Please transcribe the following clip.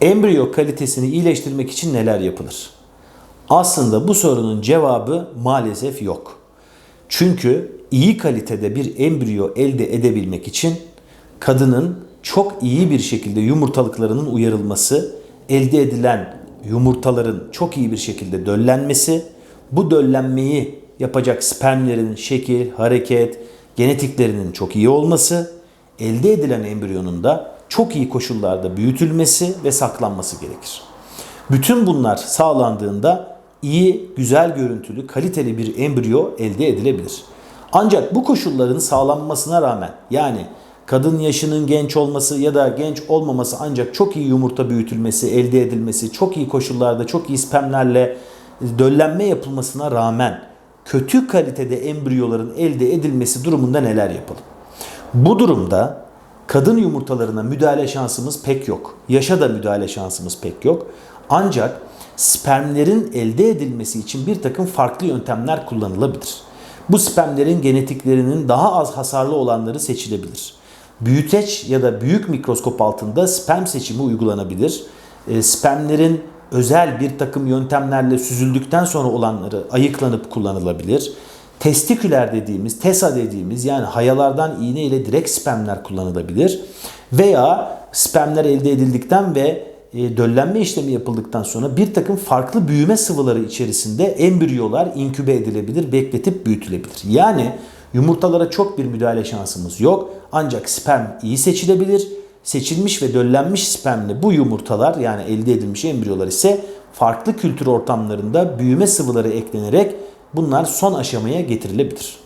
Embriyo kalitesini iyileştirmek için neler yapılır? Aslında bu sorunun cevabı maalesef yok. Çünkü iyi kalitede bir embriyo elde edebilmek için kadının çok iyi bir şekilde yumurtalıklarının uyarılması, elde edilen yumurtaların çok iyi bir şekilde döllenmesi, bu döllenmeyi yapacak spermlerin şekil, hareket, genetiklerinin çok iyi olması, elde edilen embriyonun da çok iyi koşullarda büyütülmesi ve saklanması gerekir. Bütün bunlar sağlandığında iyi, güzel görüntülü, kaliteli bir embriyo elde edilebilir. Ancak bu koşulların sağlanmasına rağmen yani kadın yaşının genç olması ya da genç olmaması ancak çok iyi yumurta büyütülmesi, elde edilmesi, çok iyi koşullarda çok iyi spermlerle döllenme yapılmasına rağmen kötü kalitede embriyoların elde edilmesi durumunda neler yapalım? Bu durumda kadın yumurtalarına müdahale şansımız pek yok. Yaşa da müdahale şansımız pek yok. Ancak spermlerin elde edilmesi için bir takım farklı yöntemler kullanılabilir. Bu spermlerin genetiklerinin daha az hasarlı olanları seçilebilir. Büyüteç ya da büyük mikroskop altında sperm seçimi uygulanabilir. E, spermlerin özel bir takım yöntemlerle süzüldükten sonra olanları ayıklanıp kullanılabilir. Testiküler dediğimiz, TESA dediğimiz yani hayalardan iğne ile direkt spermler kullanılabilir. Veya spermler elde edildikten ve e, döllenme işlemi yapıldıktan sonra bir takım farklı büyüme sıvıları içerisinde embriyolar inkübe edilebilir, bekletip büyütülebilir. Yani yumurtalara çok bir müdahale şansımız yok. Ancak sperm iyi seçilebilir. Seçilmiş ve döllenmiş spermle bu yumurtalar yani elde edilmiş embriyolar ise farklı kültür ortamlarında büyüme sıvıları eklenerek bunlar son aşamaya getirilebilir.